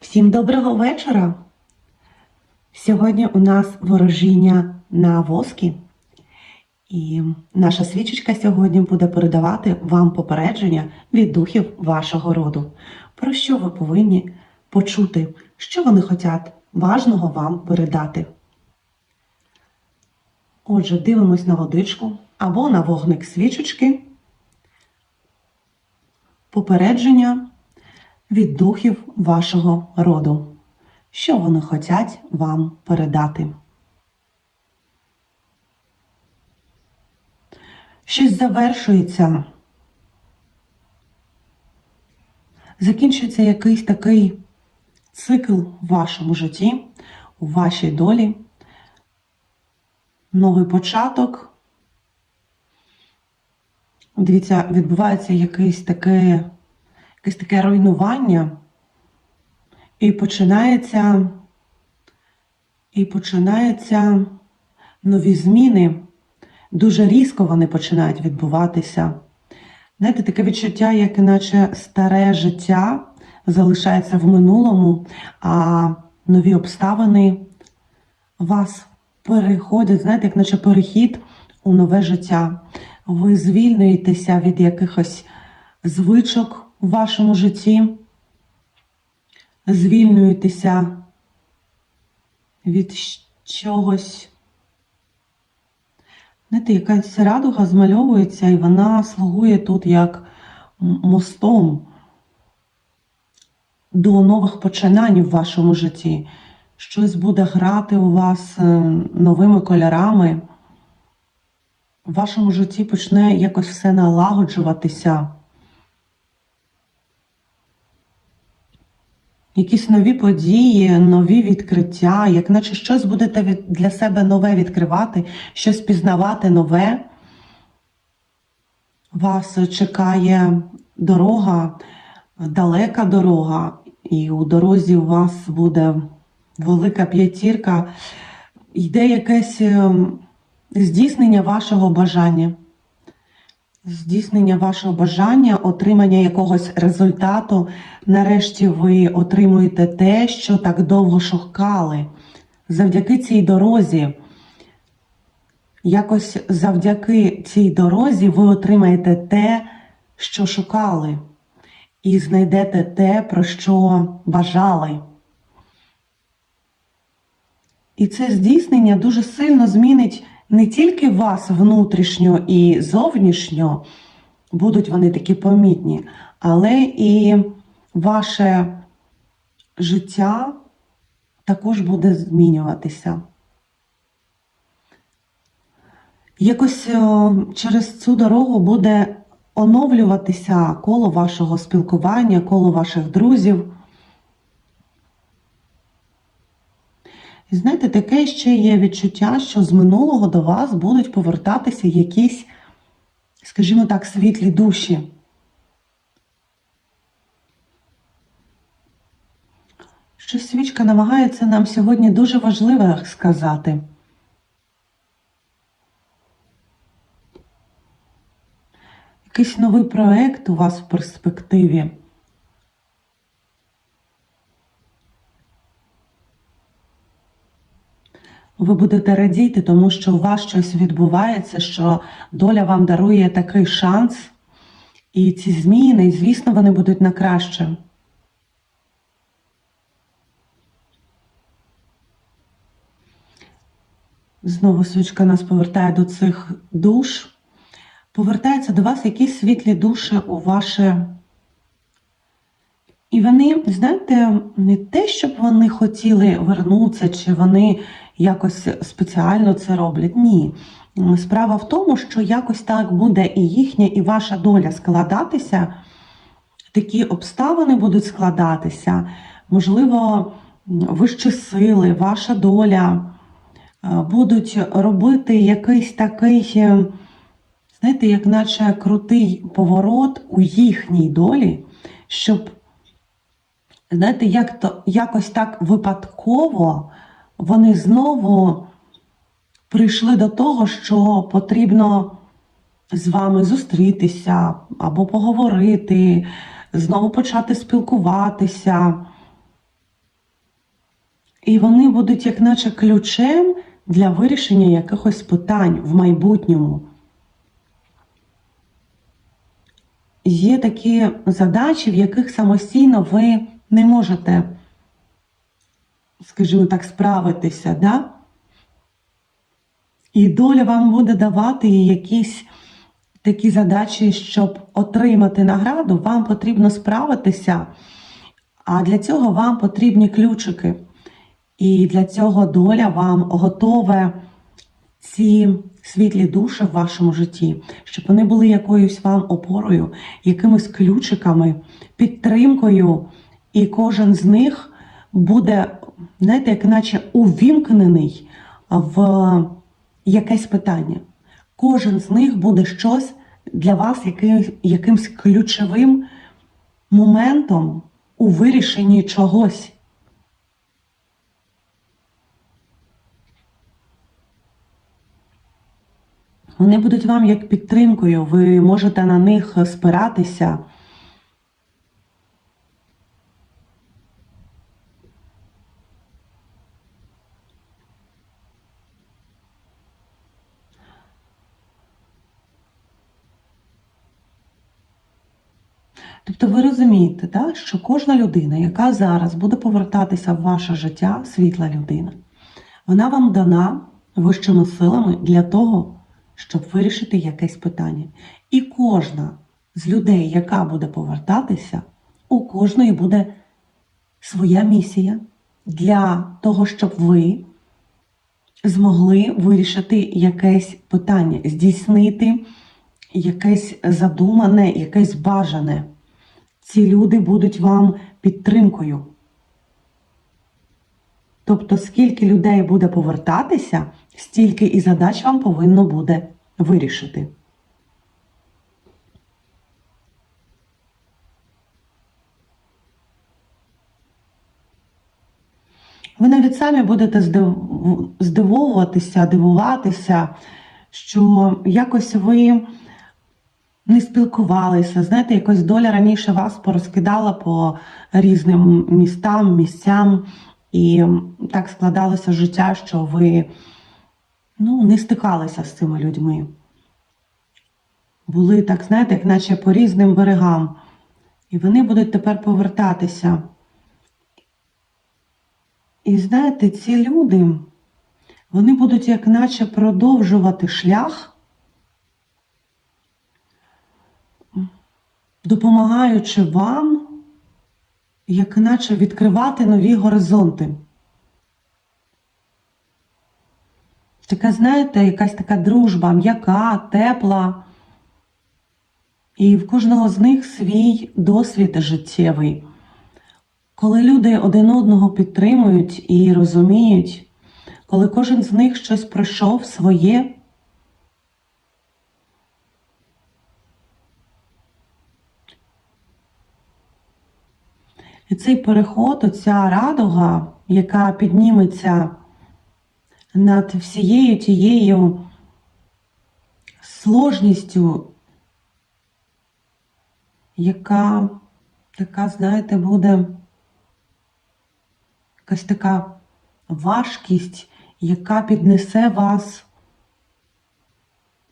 Всім доброго вечора! Сьогодні у нас ворожіння на воскі, і наша свічечка сьогодні буде передавати вам попередження від духів вашого роду. Про що ви повинні почути, що вони хочуть важного вам передати. Отже, дивимось на водичку або на вогник свічечки. Попередження від духів вашого роду. Що вони хочуть вам передати? Щось завершується. Закінчується якийсь такий цикл в вашому житті, у вашій долі. Новий початок. Дивіться, відбувається якийсь таке якесь таке руйнування, і починається, і починаються нові зміни. Дуже різко вони починають відбуватися. Знаєте, таке відчуття, як іначе старе життя залишається в минулому, а нові обставини вас переходять, знаєте, як наче перехід у нове життя. Ви звільнюєтеся від якихось звичок у вашому житті, звільнюєтеся від чогось. Знаєте, якась радуга змальовується, і вона слугує тут як мостом до нових починань в вашому житті. Щось буде грати у вас е, новими кольорами. В вашому житті почне якось все налагоджуватися. Якісь нові події, нові відкриття, як наче щось будете від, для себе нове відкривати, щось пізнавати нове. Вас чекає дорога, далека дорога, і у дорозі у вас буде велика п'ятірка, йде якесь ем, здійснення вашого бажання здійснення вашого бажання, отримання якогось результату. Нарешті ви отримуєте те, що так довго шукали. Завдяки цій дорозі. Якось завдяки цій дорозі ви отримаєте те, що шукали, і знайдете те, про що бажали. І це здійснення дуже сильно змінить не тільки вас внутрішньо і зовнішньо будуть вони такі помітні, але і ваше життя також буде змінюватися. Якось е, через цю дорогу буде оновлюватися коло вашого спілкування, коло ваших друзів. І знаєте, таке ще є відчуття, що з минулого до вас будуть повертатися якісь, скажімо так, світлі душі. Що свічка намагається нам сьогодні дуже важливе сказати. Якийсь новий проект у вас в перспективі. Ви будете радіти, тому що у вас щось відбувається, що доля вам дарує такий шанс. І ці зміни, звісно, вони будуть на краще. Знову свічка нас повертає до цих душ. Повертаються до вас якісь світлі душі у ваше. І вони, знаєте, не те, щоб вони хотіли вернутися, чи вони якось спеціально це роблять. Ні. Справа в тому, що якось так буде і їхня, і ваша доля складатися, такі обставини будуть складатися, можливо, вищі сили, ваша доля е, будуть робити якийсь такий, е, знаєте, як наче крутий поворот у їхній долі, щоб, знаєте, як то, якось так випадково вони знову прийшли до того, що потрібно з вами зустрітися або поговорити, знову почати спілкуватися. І вони будуть, як наче, ключем для вирішення якихось питань в майбутньому. Є такі задачі, в яких самостійно ви не можете, скажімо так, справитися, да? І доля вам буде давати якісь такі задачі, щоб отримати награду, вам потрібно справитися, а для цього вам потрібні ключики. І для цього доля вам готове ці світлі душі в вашому житті, щоб вони були якоюсь вам опорою, якимись ключиками, підтримкою, і кожен з них буде, знаєте, як наче увімкнений в якесь питання. Кожен з них буде щось для вас яким, якимсь ключовим моментом у вирішенні чогось. Вони будуть вам як підтримкою, ви можете на них спиратися. Тобто ви розумієте, так, що кожна людина, яка зараз буде повертатися в ваше життя, світла людина, вона вам дана вищими силами для того, щоб вирішити якесь питання. І кожна з людей, яка буде повертатися, у кожної буде своя місія для того, щоб ви змогли вирішити якесь питання, здійснити якесь задумане, якесь бажане. Ці люди будуть вам підтримкою. Тобто, скільки людей буде повертатися, стільки і задач вам повинно буде вирішити. Ви навіть самі будете здив- здивовуватися, дивуватися, що якось ви не спілкувалися. Знаєте, якось доля раніше вас порозкидала по різним містам, місцям, і так складалося життя, що ви ну, не стикалися з цими людьми. Були так, знаєте, як наче по різним берегам. І вони будуть тепер повертатися. І знаєте, ці люди, вони будуть як наче продовжувати шлях, допомагаючи вам, як наче відкривати нові горизонти. Така, знаєте, якась така дружба, м'яка, тепла. І в кожного з них свій досвід життєвий. Коли люди один одного підтримують і розуміють, коли кожен з них щось пройшов своє, і цей переход, оця радуга, яка підніметься над всією тією сложністю, яка така, знаєте, буде якась така важкість, яка піднесе вас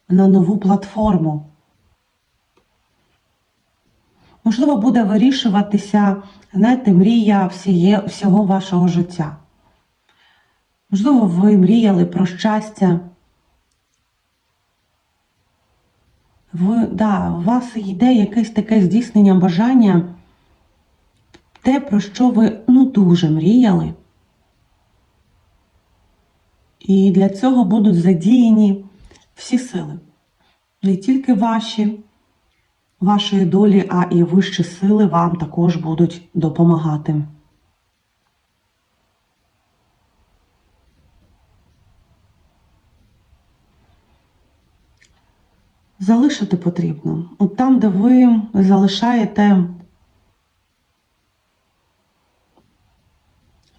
на нову платформу. Можливо, буде вирішуватися, знаєте, мрія всіє, всього вашого життя. Можливо, ви мріяли про щастя. Ви, да, у вас йде якесь таке здійснення бажання, те, про що ви ну, дуже мріяли. І для цього будуть задіяні всі сили. Не тільки ваші, вашої долі, а і вищі сили вам також будуть допомагати. Залишити потрібно. От там, де ви залишаєте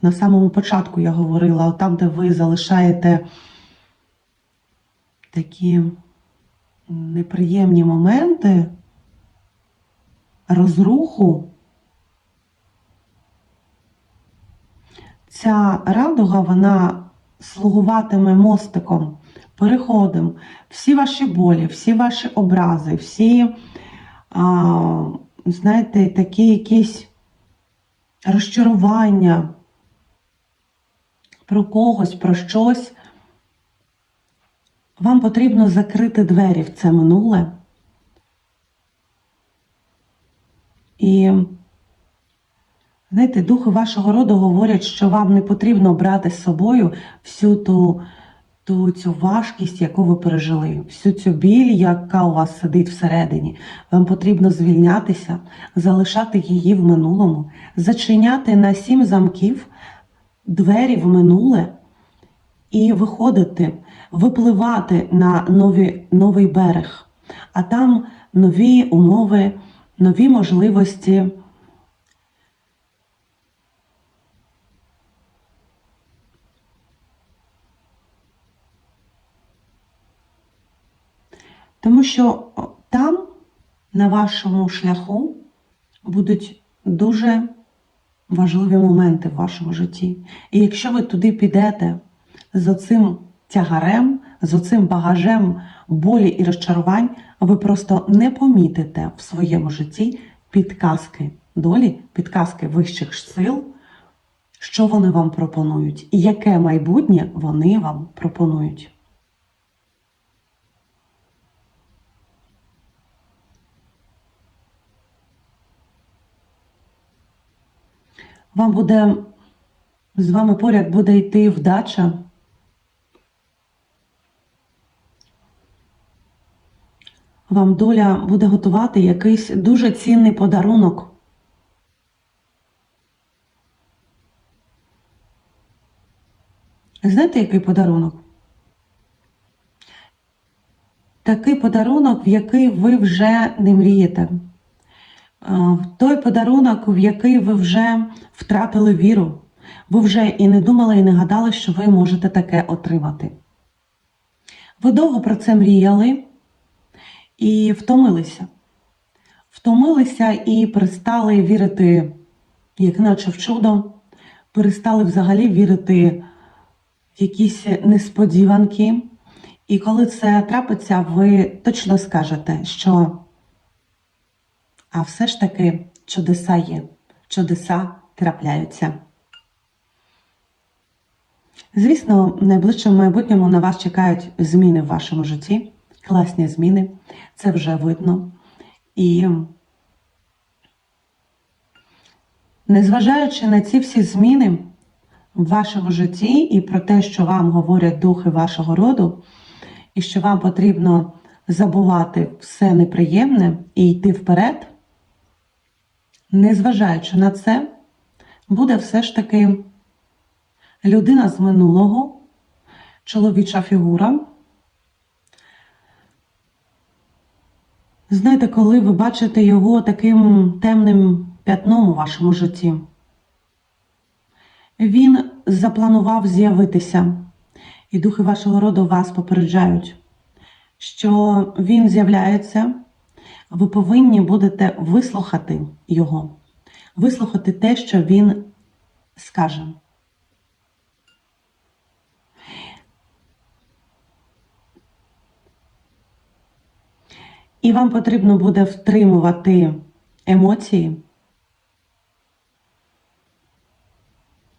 на самому початку я говорила, от там, де ви залишаєте такі неприємні моменти розруху, ця радуга вона слугуватиме мостиком, переходом. Всі ваші болі, всі ваші образи, всі, а, знаєте, такі якісь розчарування про когось, про щось. Вам потрібно закрити двері в це минуле. І, знаєте, духи вашого роду говорять, що вам не потрібно брати з собою всю ту, ту цю важкість, яку ви пережили, всю цю біль, яка у вас сидить всередині. Вам потрібно звільнятися, залишати її в минулому, зачиняти на сім замків двері в минуле і виходити, випливати на нові, новий берег, а там нові умови, нові можливості. Тому що там, на вашому шляху, будуть дуже важливі моменти в вашому житті. І якщо ви туди підете з оцим тягарем, з оцим багажем болі і розчарувань, ви просто не помітите в своєму житті підказки долі, підказки вищих сил, що вони вам пропонують, і яке майбутнє вони вам пропонують. Вам буде з вами поряд буде йти вдача. Вам доля буде готувати якийсь дуже цінний подарунок. Знаєте, який подарунок? Такий подарунок, в який ви вже не мрієте. Той подарунок, в який ви вже втратили віру. Ви вже і не думали, і не гадали, що ви можете таке отримати. Ви довго про це мріяли і втомилися. Втомилися і перестали вірити, як наче в чудо, перестали взагалі вірити в якісь несподіванки. І коли це трапиться, ви точно скажете, що а все ж таки чудеса є, чудеса трапляються. Звісно, в найближчому майбутньому на вас чекають зміни в вашому житті, класні зміни, це вже видно. І незважаючи на ці всі зміни в вашому житті і про те, що вам говорять духи вашого роду, і що вам потрібно забувати все неприємне і йти вперед, незважаючи на це, буде все ж таки людина з минулого, чоловіча фігура. Знаєте, коли ви бачите його таким темним п'ятном у вашому житті, він запланував з'явитися, і духи вашого роду вас попереджають, що він з'являється, ви повинні будете вислухати його, вислухати те, що він скаже. І вам потрібно буде втримувати емоції.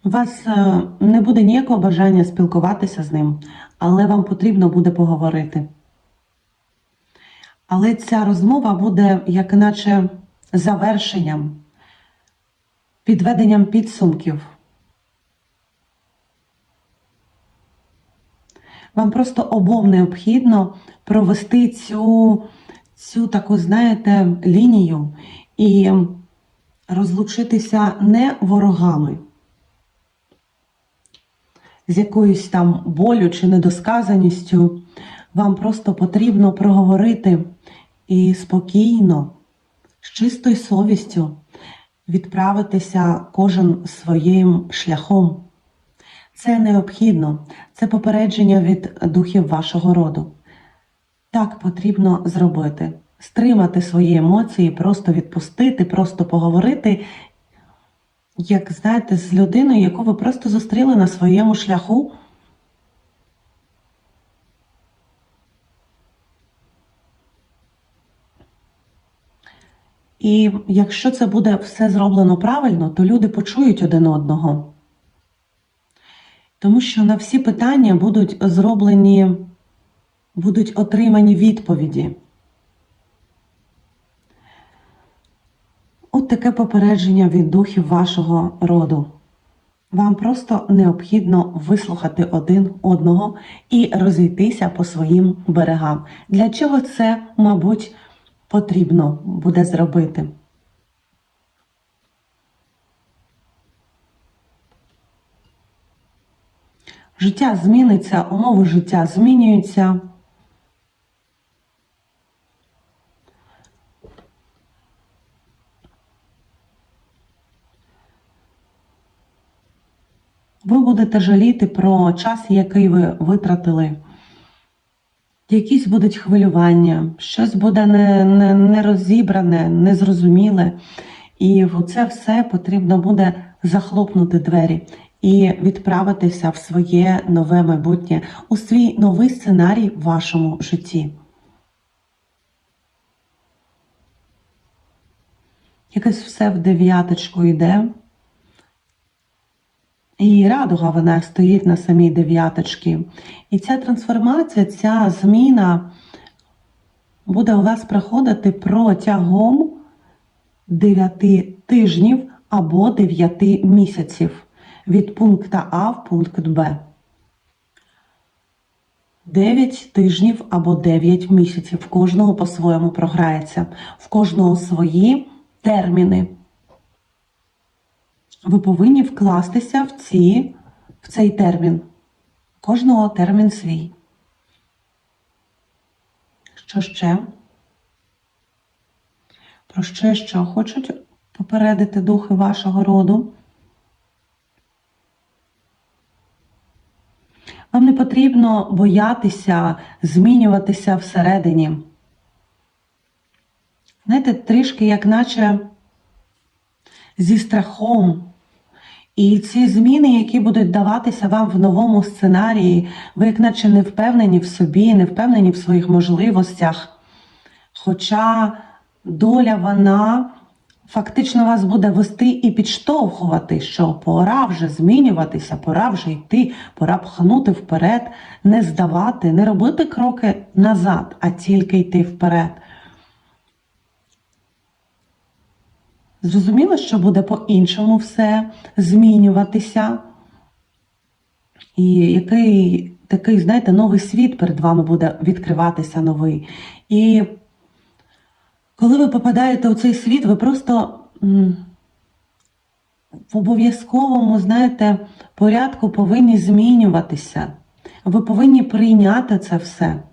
У вас е, не буде ніякого бажання спілкуватися з ним, але вам потрібно буде поговорити. Але ця розмова буде, як наче, завершенням, підведенням підсумків. Вам просто обом необхідно провести цю цю таку, знаєте, лінію і розлучитися не ворогами, з якоюсь там болю чи недосказаністю. Вам просто потрібно проговорити і спокійно, з чистою совістю відправитися кожен своїм шляхом. Це необхідно, це попередження від духів вашого роду. Так потрібно зробити. Стримати свої емоції, просто відпустити, просто поговорити як знаєте, з людиною, яку ви просто зустріли на своєму шляху. І якщо це буде все зроблено правильно, то люди почують один одного. Тому що на всі питання будуть зроблені, будуть отримані відповіді. От таке попередження від духів вашого роду. Вам просто необхідно вислухати один одного і розійтися по своїм берегам. Для чого це, мабуть, потрібно буде зробити? Життя зміниться, умови життя змінюються. Ви будете жаліти про час, який ви витратили. Якісь будуть хвилювання, щось буде не, не, не незрозуміле. І в це все потрібно буде захлопнути двері і відправитися в своє нове майбутнє, у свій новий сценарій в вашому житті. Якось все в дев'яточку йде. І радуга вона стоїть на самій дев'яточці. І ця трансформація, ця зміна буде у вас проходити протягом 9 тижнів або 9 місяців від пункту А в пункт Б. 9 тижнів або 9 місяців. В кожного по-своєму програється, в кожного свої терміни. Ви повинні вкластися в, ці, в цей термін. Кожного термін свій. Що ще? Про ще що хочуть попередити духи вашого роду? Вам не потрібно боятися змінюватися всередині. Знаєте, трішки, як наче зі страхом. І ці зміни, які будуть даватися вам в новому сценарії, ви, як наче не впевнені в собі, не впевнені в своїх можливостях. Хоча доля вона фактично вас буде вести і підштовхувати, що пора вже змінюватися, пора вже йти, пора пхнути вперед, не здавати, не робити кроки назад, а тільки йти вперед. Зрозуміло, що буде по-іншому все змінюватися. І який такий, знаєте, новий світ перед вами буде відкриватися новий. І коли ви попадаєте у цей світ, ви просто в обов'язковому, знаєте, порядку повинні змінюватися. Ви повинні прийняти це все.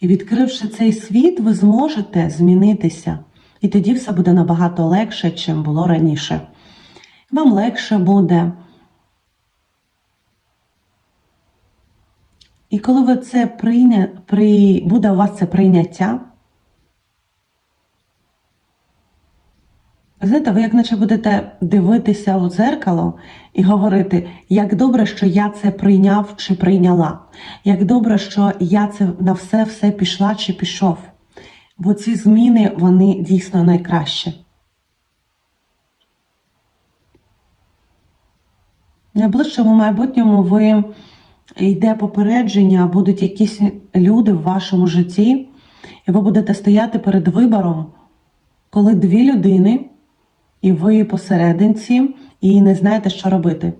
І відкривши цей світ, ви зможете змінитися. І тоді все буде набагато легше, чим було раніше. Вам легше буде. І коли ви це прийня... при... буде у вас це прийняття, знаєте, ви як наче будете дивитися у дзеркало і говорити, як добре, що я це прийняв чи прийняла, як добре, що я це на все все пішла чи пішов. Бо ці зміни, вони дійсно найкращі. В найближчому майбутньому ви йде попередження, будуть якісь люди в вашому житті, і ви будете стояти перед вибором, коли дві людини, і ви посерединці, і не знаєте, що робити.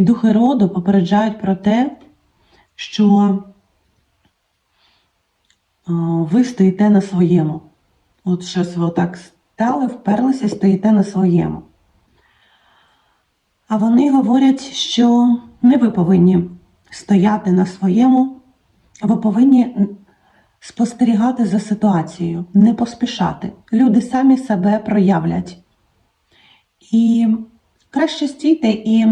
І духи роду попереджають про те, що ви стоїте на своєму. От щось ви отак стали, вперлися і стоїте на своєму. А вони говорять, що не ви повинні стояти на своєму, ви повинні спостерігати за ситуацією, не поспішати. Люди самі себе проявлять. І краще стійте і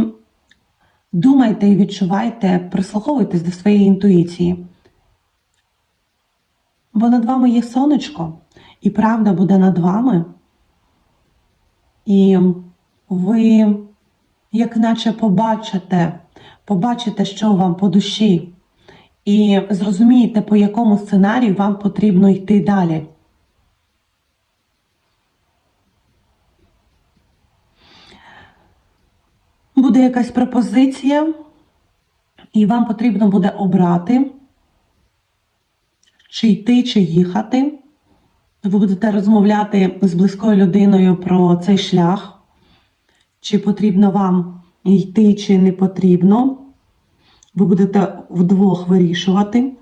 думайте і відчувайте, прислуховуйтесь до своєї інтуїції. Бо над вами є сонечко, і правда буде над вами. І ви, як наче побачите, побачите, що вам по душі, і зрозумієте, по якому сценарію вам потрібно йти далі. Буде якась пропозиція, і вам потрібно буде обрати, чи йти, чи їхати. Ви будете розмовляти з близькою людиною про цей шлях, чи потрібно вам йти, чи не потрібно. Ви будете вдвох вирішувати.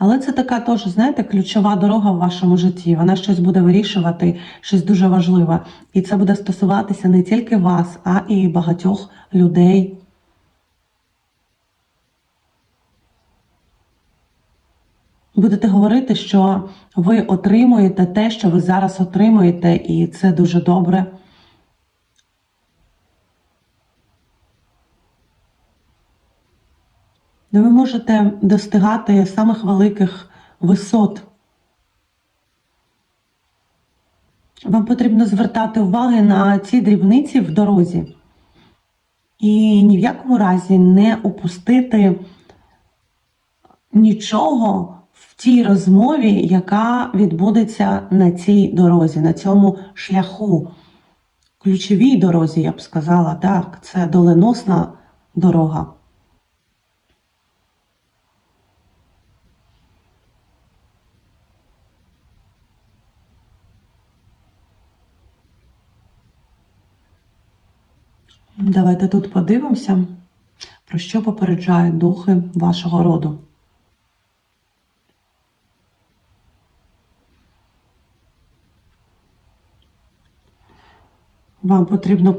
Але це така теж, знаєте, ключова дорога в вашому житті. Вона щось буде вирішувати, щось дуже важливе. І це буде стосуватися не тільки вас, а і багатьох людей. Будете говорити, що ви отримуєте те, що ви зараз отримуєте, і це дуже добре. Де ви можете достигати самих великих висот. Вам потрібно звертати увагу на ці дрібниці в дорозі і ні в якому разі не упустити нічого в тій розмові, яка відбудеться на цій дорозі, на цьому шляху. Ключовій дорозі, я б сказала, так, це доленосна дорога. Давайте тут подивимося, про що попереджають духи вашого роду. Вам потрібно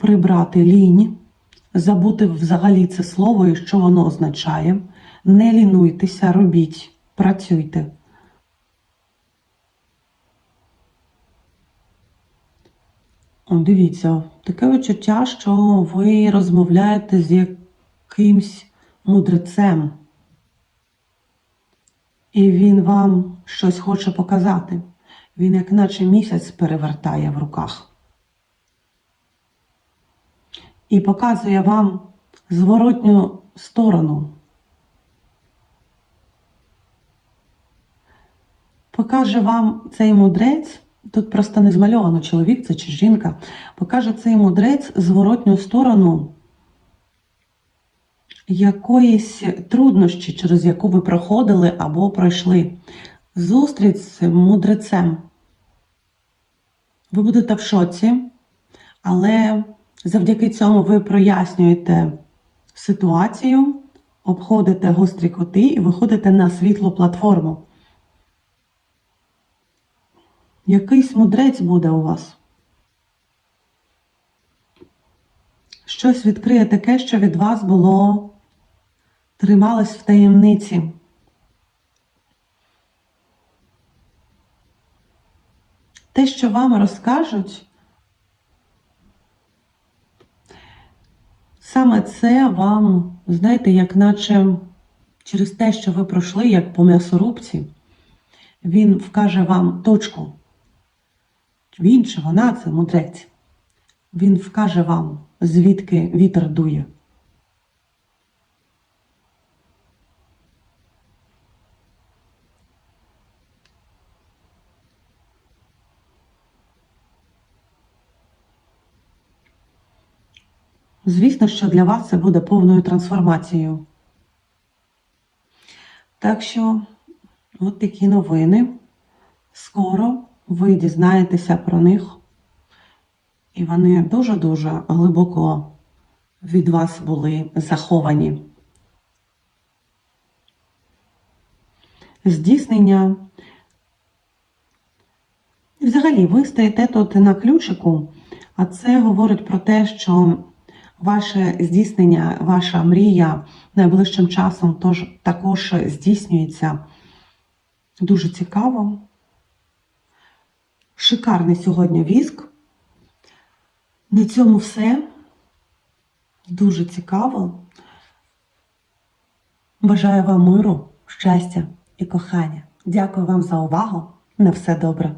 прибрати лінь, забути взагалі це слово і що воно означає. Не лінуйтеся, робіть, працюйте. Дивіться, таке відчуття, що ви розмовляєте з якимсь мудрецем, і він вам щось хоче показати. Він, як наче місяць, перевертає в руках. І показує вам зворотню сторону. Покаже вам цей мудрець. Тут просто не змальовано чоловік це чи жінка. Покаже цей мудрець зворотню сторону якоїсь труднощі, через яку ви проходили або пройшли. Зустріч з мудрецем. Ви будете в шоці, але завдяки цьому ви прояснюєте ситуацію, обходите гострі кути і виходите на світлу платформу. Якийсь мудрець буде у вас. Щось відкриє таке, що від вас було трималось в таємниці. Те, що вам розкажуть, саме це вам, знаєте, як наче через те, що ви пройшли, як по м'ясорубці, він вкаже вам точку. Він чи вона це мудрець. Він вкаже вам, звідки вітер дує. Звісно, що для вас це буде повною трансформацією. Так що, от такі новини. Скоро ви дізнаєтеся про них, і вони дуже-дуже глибоко від вас були заховані. Здійснення. Взагалі, ви стоїте тут на ключику, а це говорить про те, що ваше здійснення, ваша мрія найближчим часом тож, також здійснюється дуже цікаво. Шикарний сьогодні віск. На цьому все. Дуже цікаво. Бажаю вам миру, щастя і кохання. Дякую вам за увагу. На все добре.